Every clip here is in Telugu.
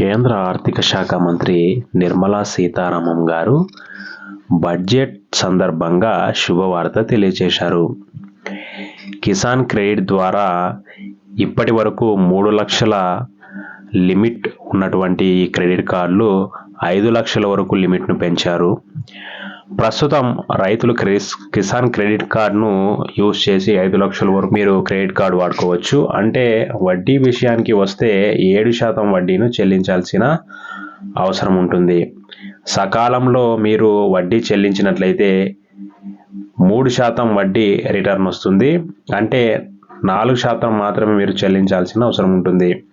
కేంద్ర ఆర్థిక శాఖ మంత్రి నిర్మలా సీతారామన్ గారు బడ్జెట్ సందర్భంగా శుభవార్త తెలియజేశారు. కిసాన్ క్రెడిట్ ద్వారా ఇప్పటి వరకు మూడు లక్షల లిమిట్ ఉన్నటువంటి ఈ క్రెడిట్ కార్డులు ఐదు లక్షల వరకు లిమిట్ను పెంచారు. ప్రస్తుతం రైతులు క్రెడిట్ కిసాన్ క్రెడిట్ కార్డును యూజ్ చేసి ఐదు లక్షల వరకు మీరు క్రెడిట్ కార్డు వాడుకోవచ్చు. అంటే వడ్డీ విషయానికి వస్తే ఏడు శాతం వడ్డీను చెల్లించాల్సిన అవసరం ఉంటుంది. సకాలంలో మీరు వడ్డీ చెల్లించినట్లయితే మూడు శాతం వడ్డీ రిటర్న్ వస్తుంది. అంటే నాలుగు శాతం మాత్రమే మీరు చెల్లించాల్సిన అవసరం ఉంటుంది.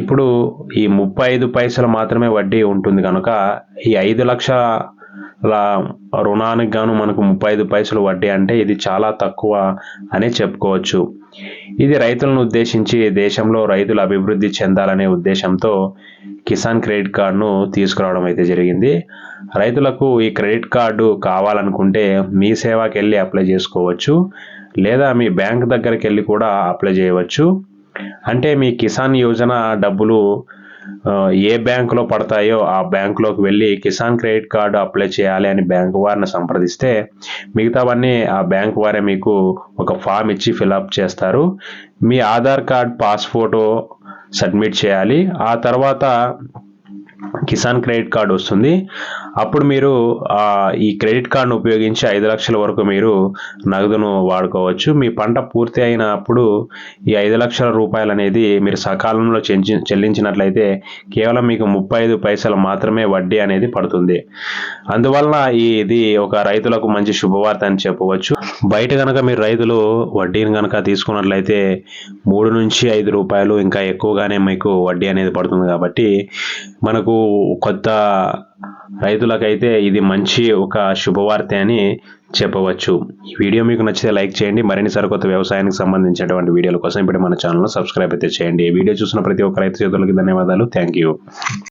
ఇప్పుడు ఈ ముప్పై ఐదు పైసలు మాత్రమే వడ్డీ ఉంటుంది కనుక ఈ ఐదు లక్షల రుణానికి గాను మనకు ముప్పై ఐదు పైసలు వడ్డీ అంటే ఇది చాలా తక్కువ అనే చెప్పుకోవచ్చు. ఇది రైతులను ఉద్దేశించి దేశంలో రైతులు అభివృద్ధి చెందాలనే ఉద్దేశంతో కిసాన్ క్రెడిట్ కార్డును తీసుకురావడం అయితే జరిగింది. రైతులకు ఈ క్రెడిట్ కార్డు కావాలనుకుంటే మీ సేవాకి వెళ్ళి అప్లై చేసుకోవచ్చు. లేదా మీ బ్యాంక్ దగ్గరికి వెళ్ళి కూడా అప్లై చేయవచ్చు. అంటే మీ కిసాన్ యోజన డబ్బులు ఏ బ్యాంకులో పడతాయో ఆ బ్యాంకులోకి వెళ్ళి కిసాన్ క్రెడిట్ కార్డు అప్లై చేయాలి అని బ్యాంకు వారిని సంప్రదిస్తే మిగతావన్నీ ఆ బ్యాంకు వారే మీకు ఒక ఫామ్ ఇచ్చి ఫిలప్ చేస్తారు. మీ Aadhaar card pass photo submit చేయాలి. ఆ తర్వాత కిసాన్ క్రెడిట్ కార్డు వస్తుంది. అప్పుడు మీరు ఈ క్రెడిట్ కార్డును ఉపయోగించి ఐదు లక్షల వరకు మీరు నగదును వాడుకోవచ్చు. మీ పంట పూర్తి అయినప్పుడు ఈ ఐదు లక్షల రూపాయలు అనేది మీరు సకాలంలో చెల్లించినట్లయితే కేవలం మీకు ముప్పై ఐదు పైసలు మాత్రమే వడ్డీ అనేది పడుతుంది. అందువలన ఇది ఒక రైతులకు మంచి శుభవార్త అని చెప్పవచ్చు. బయట కనుక మీరు రైతులు వడ్డీని కనుక తీసుకున్నట్లయితే మూడు నుంచి ఐదు రూపాయలు ఇంకా ఎక్కువగానే మీకు వడ్డీ అనేది పడుతుంది కాబట్టి మనకు కొత్త రైతులకైతే ఇది మంచి ఒక శుభవార్త అని చెప్పవచ్చు. ఈ వీడియో మీకు నచ్చితే లైక్ చేయండి. మరిన్ని సరికొత్త వ్యవసాయానికి సంబంధించినటువంటి వీడియోల కోసం ఇప్పుడు మన ఛానల్ సబ్స్క్రైబ్ అయితే చేయండి. ఈ వీడియో చూసిన ప్రతి ఒక్క రైతు చేతులకి ధన్యవాదాలు. Thank you.